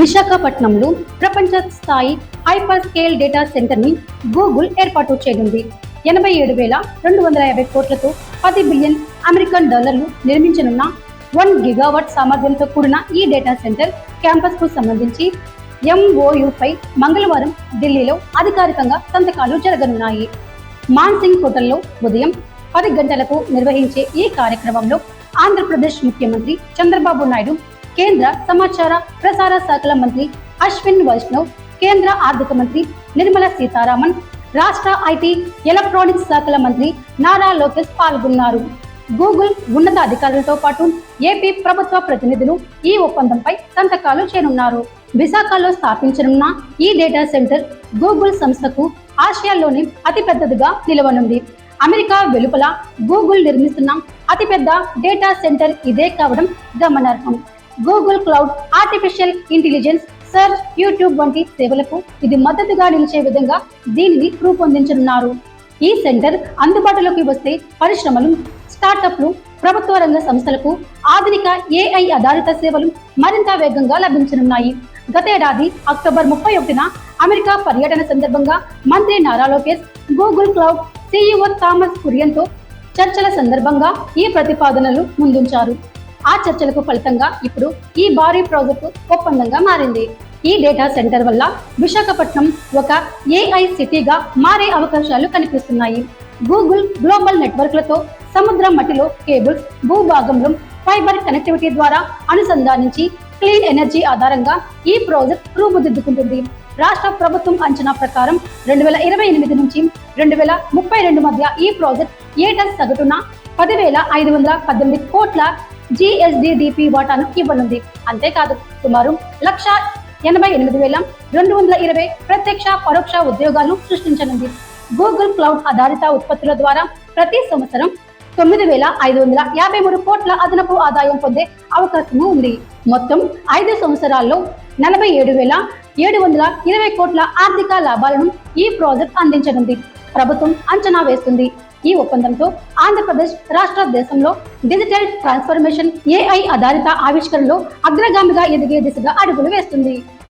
విశాఖపట్నంలో ప్రపంచ స్థాయి హైపర్ స్కేల్ డేటా సెంటర్ని గూగుల్ ఏర్పాటు చేయనుంది. ఎనభై ఏడు వేల రెండు వందల యాభై కోట్లతో పది బిలియన్ అమెరికన్ డాలర్లు నిర్మించనున్న వన్ గిగావాట్ సామర్థ్యంతో కూడిన ఈ డేటా సెంటర్ క్యాంపస్కు సంబంధించి ఎంఓయుపై మంగళవారం ఢిల్లీలో అధికారికంగా సంతకాలు జరగనున్నాయి. మాన్సింగ్ హోటల్లో ఉదయం పది గంటలకు నిర్వహించే ఈ కార్యక్రమంలో ఆంధ్రప్రదేశ్ ముఖ్యమంత్రి చంద్రబాబు నాయుడు కేంద్ర సమాచార ప్రసార శాఖల మంత్రి అశ్విన్ వైష్ణవ్ కేంద్ర ఆర్థిక మంత్రి నిర్మలా సీతారామన్ రాష్ట్ర ఐటీ ఎలక్ట్రానిక్స్ శాఖల మంత్రి నారా లోకేష్ పాల్గొన్నారు. గూగుల్ ఉన్నతాధికారులతో పాటు ఏపీ ప్రభుత్వ ప్రతినిధులు ఈ ఒప్పందంపై సంతకాలు చేయనున్నారు. విశాఖలో స్థాపించనున్న ఈ డేటా సెంటర్ గూగుల్ సంస్థకు ఆసియాలోని అతిపెద్దదిగా నిలవనుంది. అమెరికా వెలుపల గూగుల్ నిర్మిస్తున్న అతిపెద్ద డేటా సెంటర్ ఇదే కావడం గమనార్హం. Google cloud artificial intelligence search YouTube వంటి సేవలకు ఇది మద్దతుగా నిలిచే విధంగా దీనిని రూపొందించనున్నారు. ఈ సెంటర్ అందుబాటులోకి వస్తే పరిశ్రమలు స్టార్టప్లు ప్రభుత్వ రంగ సంస్థలకు ఆధునిక ఏఐ ఆధారిత సేవలు మరింత వేగంగా లభించనున్నాయి. గతేడాది అక్టోబర్ ముప్పై ఒకటిన అమెరికా పర్యటన సందర్భంగా మంత్రి Nara Lokesh Google cloud CEO Thomas కురియన్తో చర్చల సందర్భంగా ఈ ప్రతిపాదనలు ముందుంచారు. ఆ చర్చలకు ఫలితంగా ఇప్పుడు ఈ భారీ ప్రాజెక్టు ఒప్పందంగా మారింది. ఈ డేటా సెంటర్ వల్ల విశాఖపట్నం ఒక ఏఐ సిటీగా మారే అవకాశాలు కనిపిస్తున్నాయి. గూగుల్ గ్లోబల్ నెట్వర్క్లతో సముద్ర మట్టిలో కేబుల్స్ భూభాగంలో ఫైబర్ కనెక్టివిటీ ద్వారా అనుసంధానించి క్లీన్ ఎనర్జీ ఆధారంగా ఈ ప్రాజెక్ట్ రూపుదిద్దుకుంటుంది. రాష్ట్ర ప్రభుత్వం అంచనా ప్రకారం రెండు వేల ఇరవై ఎనిమిది నుంచి రెండు వేల ముప్పై రెండు మధ్య ఈ ప్రాజెక్ట్ ఏటా సగటున పదివేల ఐదు వందల పద్దెనిమిది కోట్ల జిఎస్డిడిపి వాటాను ఇవ్వనుంది. అంతేకాదు సుమారు లక్ష ఎనభై ఎనిమిది వేల రెండు వందల ఇరవై ప్రత్యక్ష పరోక్ష ఉద్యోగాలను సృష్టించనుంది. గూగుల్ క్లౌడ్ ఆధారిత ఉత్పత్తుల ద్వారా ప్రతి సంవత్సరం తొమ్మిది వేల ఐదు వందల యాభై మూడు కోట్ల అదనపు ఆదాయం పొందే అవకాశము ఉంది. మొత్తం ఐదు సంవత్సరాల్లో నలభై ఏడు వేల ఏడు వందల ఇరవై కోట్ల ఆర్థిక లాభాలను ఈ ప్రాజెక్ట్ అందించనుంది. ప్రభుత్వం అంచనా వేస్తుంది. ఈ ఒప్పందంతో ఆంధ్రప్రదేశ్ రాష్ట్ర దేశంలో డిజిటల్ ట్రాన్స్ఫర్మేషన్ ఏఐ ఆధారిత ఆవిష్కరణలో అగ్రగామిగా ఎదిగే దిశగా అడుగులు వేస్తుంది.